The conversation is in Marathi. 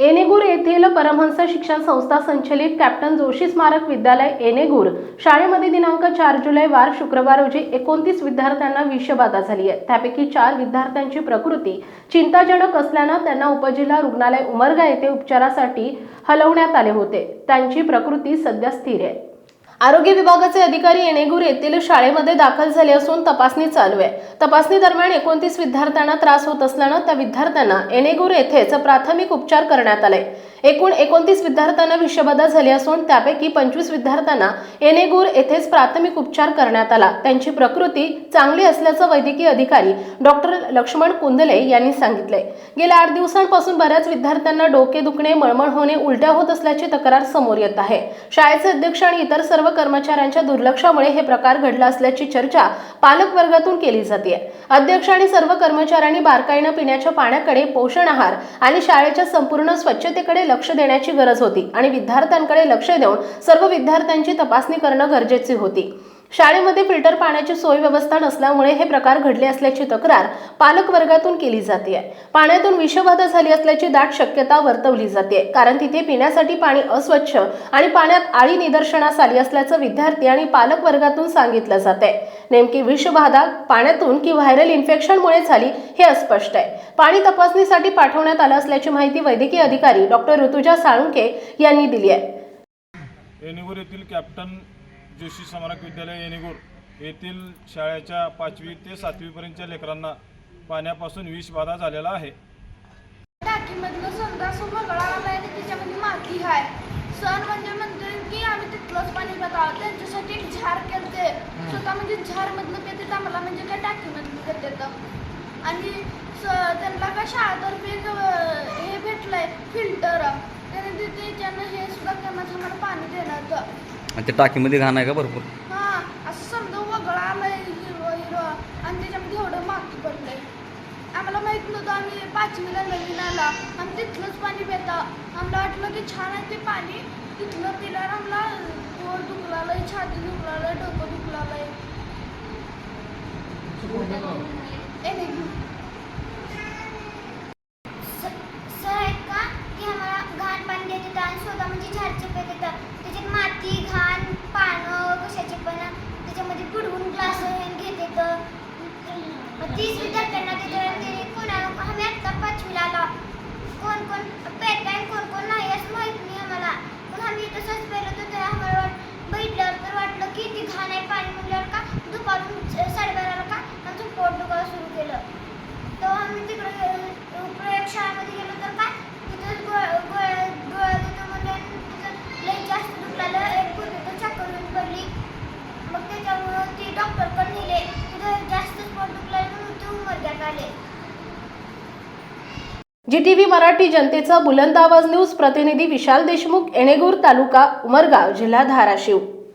एनेगूर येथील परमहंस शिक्षण संस्था संचलित कॅप्टन जोशी स्मारक विद्यालय एनेगूर शाळेमध्ये दिनांक चार जुलै वार शुक्रवार रोजी एकोणतीस विद्यार्थ्यांना विषबाधा झाली आहे. त्यापैकी चार विद्यार्थ्यांची प्रकृती चिंताजनक असल्यानं त्यांना उपजिल्हा रुग्णालय उमरगा येथे उपचारासाठी हलवण्यात आले होते. त्यांची प्रकृती सध्या स्थिर आहे. आरोग्य विभागाचे अधिकारी येणेगूर येथील शाळेमध्ये दाखल झाले असून तपासणी चालू आहे. तपासणी दरम्यान एकोणतीस विद्यार्थ्यांना त्रास होत असल्यानं त्या विद्यार्थ्यांना येणेगूर येथेच प्राथमिक उपचार करण्यात आले. एकूण एकोणतीस विद्यार्थ्यांना विषबाधा झाली असून त्यापैकी पंचवीस विद्यार्थ्यांना येणेगूर येथेच प्राथमिक उपचार करण्यात आला. त्यांची प्रकृती चांगली असल्याचं वैद्यकीय अधिकारी डॉक्टर लक्ष्मण कुंदले यांनी सांगितले गेल्या आठ दिवसांपासून बऱ्याच विद्यार्थ्यांना डोके दुखणे मळमळ होणे उलट्या होत असल्याची तक्रार समोर येत आहे. शाळेचे अध्यक्ष आणि इतर सर्व कर्मचाऱ्यांच्या दुर्लक्षामुळे हे प्रकार घडला असल्याची चर्चा पालक वर्गातून केली जाते. अध्यक्ष आणि सर्व कर्मचाऱ्यांनी बारकाईनं पिण्याच्या पाण्याकडे पोषण आहार आणि शाळेच्या संपूर्ण स्वच्छतेकडे लक्ष देण्याची गरज होती आणि विद्यार्थ्यांकडे लक्ष देऊन सर्व विद्यार्थ्यांची तपासणी करणं गरजेचे होती. शाळेमध्ये फिल्टर पाण्याची सोय व्यवस्था नसल्यामुळे हे प्रकार घडले असल्याची तक्रार पालक वर्गातून केली जाते पाण्यातून विषबाधा झाली असल्याची दाट शक्यता वर्तवली जाते कारण तिथे पिण्यासाठी पाणी अस्वच्छ आणि पाण्यात आळी निदर्शनास आली असल्याचं विद्यार्थी आणि पालक वर्गातून सांगितलं जाते नेमकी विषबाधा पाण्यातून की व्हायरल इन्फेक्शनमुळे झाली हे अस्पष्ट आहे. पाणी तपासणीसाठी पाठवण्यात आलं असल्याची माहिती वैद्यकीय अधिकारी डॉक्टर ऋतुजा साळुंके यांनी दिली आहे. येथील कॅप्टन जोशी स्मारक विद्यालय येणेगूर येथील शाळेच्या पाचवी ते सातवीपर्यंतच्या लेकरांना पाण्यापासून विषबाधा झालेला आहे. टाकीमधलं वगळा आलाय आणि त्याच्यामध्ये माती आहे सण म्हणजे म्हणते की आम्ही तिथलंच पाणी त्यांच्यासाठी एक झार स्वतः म्हणजे झार मधलं पिते आम्हाला म्हणजे काय टाकीमधलं आणि स- त्यांना काय शाळातर्फे हे भेटलंय फिल्टर. त्याने तिथे त्यानं हे सुद्धा आम्हाला पाणी देण्यात आणि त्या टाकीमध्ये घाण आहे का भरपूर? हा असं समजा वगळा आलाय हिरवं हिरवं आणि त्याच्यामध्ये एवढं माती पडलंय. आम्हाला माहीत नव्हतं आम्ही पाचवीला नवीन आला. आम्ही तिथलंच पाणी पिता. आम्हाला वाटलं की छान आहे ते पाणी. तिथलं पिल्यावर आम्हाला पोट दुखलालंय छाती दुखलालंय डोकं दुखलालंय ए नाही. सर आहेत का की आम्हाला घाण पाणी देत येतं आणि स्वतः म्हणजे झाडचे पेत येतं त्याच्यात माती घाण पानं कशाचे पण त्याच्यामध्ये बुडवून ग्लास घेत येतं मग तीस विद्यार्थ्यांना तिथं ते कोणा आम्ही आत्ता पाचवीला आलो कोण कोण? पेत काय कोण कोण नाही असं माहीत नाही आम्हाला. पण आम्ही तसंच पेलो तर ते आम्हाला वाट बघितल्यावर तर वाटलं की ती घाण आहे पाणी म्हणल्यावर का? दुपारून साडेबाराला का? आमचं पोट दुखायला सुरू केलं. जी टी व्ही मराठी जनतेचा बुलंद आवाज न्यूज प्रतिनिधी विशाल देशमुख एणेगूर तालुका उमरगाव जिल्हा धाराशिव.